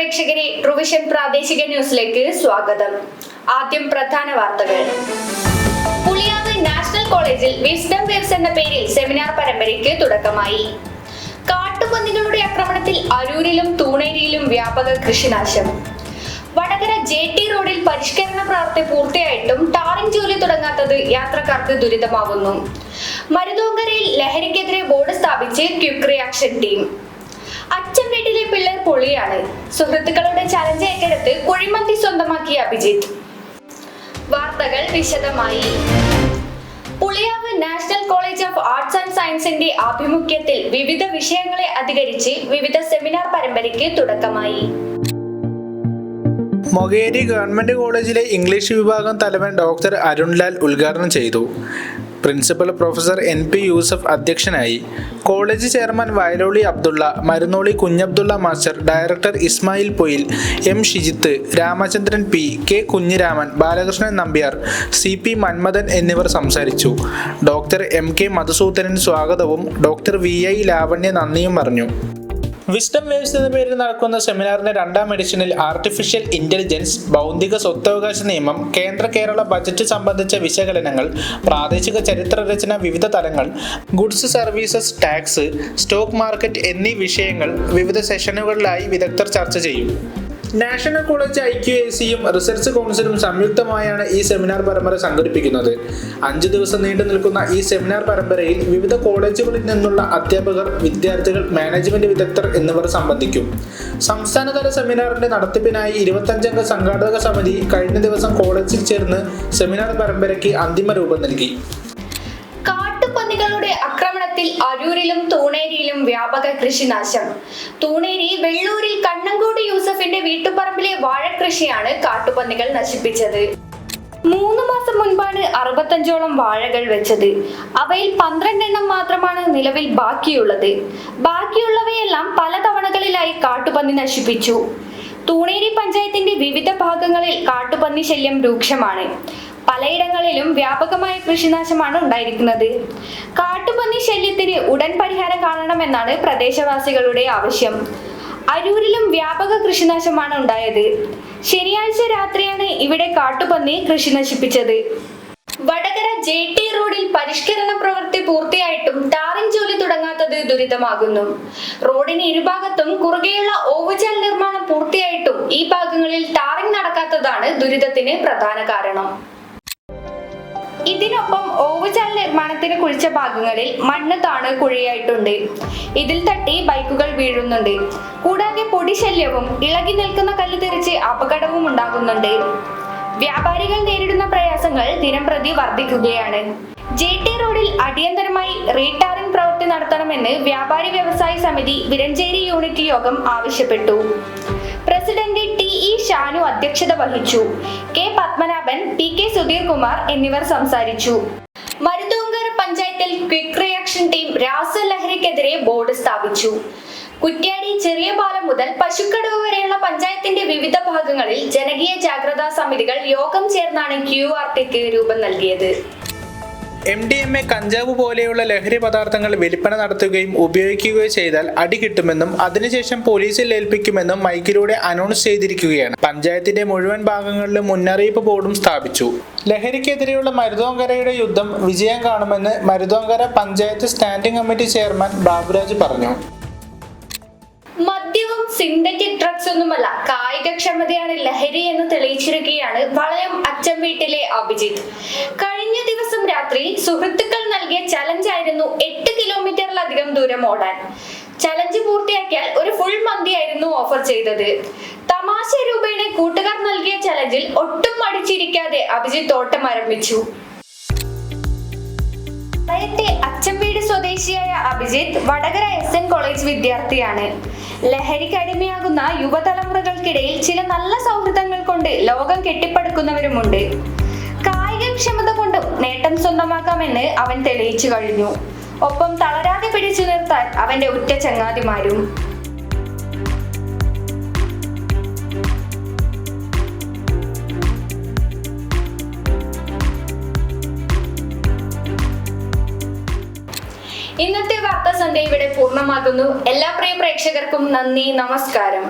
Vision പ്രാദേശിക ന്യൂസിലേക്ക് സ്വാഗതം. ആദ്യം പ്രധാന വാർത്തകൾ. പുളിയാവ് നാഷണൽ കോളേജിൽ വിസ്ഡം വേവ്സ് എന്ന പേരിൽ സെമിനാർ പരമ്പരയ്ക്ക് തുടക്കമായി. കാട്ടുപന്നികളുടെ ആക്രമണത്തിൽ അരൂരിലും തൂണേരിയിലും വ്യാപക കൃഷിനാശം. വടകര ജെ ടി റോഡിൽ പരിഷ്കരണ പ്രവൃത്തി പൂർത്തിയായിട്ടും ടാറിംഗ് ജോലി തുടങ്ങാത്തത് യാത്രക്കാർക്ക് ദുരിതമാകുന്നു മരുതോങ്കരയിൽ ലഹരിക്കെതിരെ ബോർഡ് സ്ഥാപിച്ച് ക്യുക് റിയാക്ഷൻ ടീം. അച്ഛൻ വീട്ടിലെ പിള്ളേർ പൊളിയാണ്. സുഹൃത്തുക്കളുടെ ചലഞ്ച് ഏറ്റെടുത്ത് കുഴിമന്തി സ്വന്തമാക്കിയ അഭിജിത്ത്. വാർത്തകൾ വിശദമായി. Puliyav national college of arts and സയൻസിന്റെ ആഭിമുഖ്യത്തിൽ വിവിധ വിഷയങ്ങളെ അധികരിച്ച് വിവിധ സെമിനാർ പരമ്പരയ്ക്ക് തുടക്കമായി. മൊകേരി ഗവൺമെന്റ് കോളേജിലെ ഇംഗ്ലീഷ് വിഭാഗം തലവൻ ഡോക്ടർ അരുൺലാൽ ഉദ്ഘാടനം ചെയ്തു. Principal professor N P Yusuf അധ്യക്ഷനായി. College chairman Vayaloli Abdulla Marunnoli Kunhabdulla master director Ismail Poyil M Shijith Ramachandran P K Kunhiraman Balakrishnan Nambiar C P Manmadhan എന്നിവർ സംസാരിച്ചു. ഡോക്ടർ എം കെ മധുസൂദനൻ സ്വാഗതവും doctor V I ലാവണ്യ നന്ദിയും പറഞ്ഞു. Wisdom waves എന്ന പേരിൽ നടക്കുന്ന സെമിനാറിന്റെ രണ്ടാം എഡിഷനിൽ ആർട്ടിഫിഷ്യൽ ഇന്റലിജൻസ് ബൗദ്ധിക സ്വത്തവകാശ നിയമം കേന്ദ്ര കേരള ബജറ്റ് സംബന്ധിച്ച വിശകലനങ്ങൾ പ്രാദേശിക ചരിത്ര രചന വിവിധ തലങ്ങൾ goods services tax stock market എന്നീ വിഷയങ്ങൾ വിവിധ സെഷനുകളിലായി വിദഗ്ധർ ചർച്ച ചെയ്യും. National college I Q A സിയും റിസർച്ച് കൗൺസിലും സംയുക്തമായാണ് ഈ സെമിനാർ പരമ്പര സംഘടിപ്പിക്കുന്നത്. അഞ്ചു ദിവസം നീണ്ടു നിൽക്കുന്ന ഈ സെമിനാർ പരമ്പരയിൽ വിവിധ കോളേജുകളിൽ നിന്നുള്ള അധ്യാപകർ വിദ്യാർത്ഥികൾ മാനേജ്മെന്റ് വിദഗ്ധർ എന്നിവർ സംബന്ധിക്കും. സംസ്ഥാനതല സെമിനാറിന്റെ നടത്തിപ്പിനായി ഇരുപത്തഞ്ചംഗ സംഘാടക സമിതി കഴിഞ്ഞ ദിവസം കോളേജിൽ ചേർന്ന് സെമിനാർ പരമ്പരയ്ക്ക് അന്തിമ രൂപം നൽകി. കാട്ടുപന്നികളുടെ ആക്രമണത്തിൽ അരൂരിലും തൂണേരിയിലും വ്യാപക കൃഷിനാശം. തൂണേരി വെള്ളൂരിൽ കണ്ണങ്കോട് യൂസഫിന്റെ വീട്ടുപറമ്പിലെ വാഴക്കൃഷിയാണ് കാട്ടുപന്നികൾ നശിപ്പിച്ചത്. മൂന്ന് മാസം മുൻപാണ് അറുപത്തഞ്ചോളം വാഴകൾ വെച്ചത്. അവയിൽ പന്ത്രണ്ടെണ്ണം മാത്രമാണ് നിലവിൽ ബാക്കിയുള്ളത്. ബാക്കിയുള്ളവയെല്ലാം പല തവണകളിലായി കാട്ടുപന്നി നശിപ്പിച്ചു. തൂണേരി പഞ്ചായത്തിന്റെ വിവിധ ഭാഗങ്ങളിൽ കാട്ടുപന്നി ശല്യം രൂക്ഷമാണ്. പലയിടങ്ങളിലും വ്യാപകമായ കൃഷിനാശമാണ് ഉണ്ടായിരിക്കുന്നത്. കാട്ടുപന്നി ശല്യത്തിന് ഉടൻ പരിഹാരം കാണണമെന്നാണ് പ്രദേശവാസികളുടെ ആവശ്യം. അരൂരിലും വ്യാപക കൃഷിനാശമാണ് ഉണ്ടായത്. ശനിയാഴ്ച രാത്രിയാണ് ഇവിടെ കാട്ടുപന്നി കൃഷി നശിപ്പിച്ചത്. വടകര ജെ ടി റോഡിൽ പരിഷ്കരണ പ്രവൃത്തി പൂർത്തിയായിട്ടും ടാറിംഗ് ജോലി തുടങ്ങാത്തത് ദുരിതമാകുന്നു. റോഡിന് ഇരുഭാഗത്തും കുറുകെയുള്ള ഓവുചാൽ നിർമ്മാണം പൂർത്തിയായിട്ടും ഈ ഭാഗങ്ങളിൽ ടാറിംഗ് നടക്കാത്തതാണ് ദുരിതത്തിന് പ്രധാന കാരണം. ഇതിനൊപ്പം ഓവുചാൽ നിർമ്മാണത്തിന് കുഴിച്ച ഭാഗങ്ങളിൽ മണ്ണ് താണ് കുഴിയായിട്ടുണ്ട്. ഇതിൽ തട്ടി ബൈക്കുകൾ വീഴുന്നുണ്ട്. കൂടാതെ പൊടി ശല്യവും ഇളകി നിൽക്കുന്ന കല്ല് തെറിച്ച് അപകടവും ഉണ്ടാകുന്നുണ്ട്. വ്യാപാരികൾ നേരിടുന്ന പ്രയാസങ്ങൾ ദിനംപ്രതി വർദ്ധിക്കുകയാണ്. ജെ ടി റോഡിൽ അടിയന്തരമായി റീടാറിംഗ് പ്രവൃത്തി നടത്തണമെന്ന് വ്യാപാരി വ്യവസായ സമിതി വിരഞ്ചേരി യൂണിറ്റ് യോഗം ആവശ്യപ്പെട്ടു. പ്രസിഡന്റ് ഷാനു അധ്യക്ഷത വഹിച്ചു. K Padmanabhan P K Sudheer Kumar എന്നിവർ സംസാരിച്ചു. മരുതോങ്കര പഞ്ചായത്തിൽ ക്വിക്ക് റിയാക്ഷൻ ടീം രാസലഹരിക്കെതിരെ ബോർഡ് സ്ഥാപിച്ചു. കുറ്റ്യാടി ചെറിയ പാലം മുതൽ പശുക്കടവ് വരെയുള്ള പഞ്ചായത്തിന്റെ വിവിധ ഭാഗങ്ങളിൽ ജനകീയ ജാഗ്രതാ സമിതികൾ യോഗം ചേർന്നാണ് ക്യു ആർ ടിക്ക് രൂപം നൽകിയത്. എം ഡി എം എ കഞ്ചാവ് പോലെയുള്ള ലഹരി പദാർത്ഥങ്ങൾ വിൽപ്പന നടത്തുകയും ഉപയോഗിക്കുകയോ ചെയ്താൽ അടി കിട്ടുമെന്നും അതിനുശേഷം പോലീസിൽ ഏൽപ്പിക്കുമെന്നും മൈക്കിലൂടെ അനൗൺസ് ചെയ്തിരിക്കുകയാണ്. പഞ്ചായത്തിന്റെ മുഴുവൻ ഭാഗങ്ങളിലും മുന്നറിയിപ്പ് ബോർഡും സ്ഥാപിച്ചു. ലഹരിക്കെതിരെയുള്ള മരുതോങ്കരയുടെ യുദ്ധം വിജയം കാണുമെന്ന് Maruthonkara panchayat standing committee chairman Baburaj പറഞ്ഞു. മദ്യവും സിന്തറ്റിക് ഡ്രഗ്സ് ഒന്നുമല്ല കായികക്ഷമതയാണ് ലഹരി എന്ന് തെളിയിച്ചിരിക്കുകയാണ് വളയം അച്ഛൻ വീട്ടിലെ അഭിജിത്ത്. കഴിഞ്ഞ ദിവസം രാത്രി സുഹൃത്തുക്കൾ നൽകിയ ചലഞ്ച് ആയിരുന്നു എട്ട് കിലോമീറ്ററിലധികം ദൂരം ഓടാൻ. ചലഞ്ച് പൂർത്തിയാക്കിയാൽ ഒരു ഫുൾ മന്തി ആയിരുന്നു ഓഫർ ചെയ്തത്. തമാശ രൂപേണ കൂട്ടുകാർ നൽകിയ ചലഞ്ചിൽ ഒട്ടും മടിച്ചിരിക്കാതെ അഭിജിത്ത് ഓട്ടം ആരംഭിച്ചു. വളയത്തെ അച്ചമ്പീട് സ്വദേശിയായ Abhijith Vadakara S N college വിദ്യാർത്ഥിയാണ്. ലഹരിക്ക് അടിമയാകുന്ന യുവതലമുറകൾക്കിടയിൽ ചില നല്ല സൗഹൃദങ്ങൾ കൊണ്ട് ലോകം കെട്ടിപ്പടുക്കുന്നവരുമുണ്ട്. കായികക്ഷമത കൊണ്ടും നേട്ടം സ്വന്തമാക്കാമെന്ന് അവൻ തെളിയിച്ചു കഴിഞ്ഞു. ഒപ്പം തളരാതെ പിടിച്ചു നിർത്താൻ അവന്റെ ഉറ്റ ചങ്ങാതിമാരും. ഇന്നത്തെ വാർത്താ സന്ധ്യ ഇവിടെ പൂർണമാകുന്നു. എല്ലാ പ്രിയ പ്രേക്ഷകർക്കും നന്ദി നമസ്കാരം.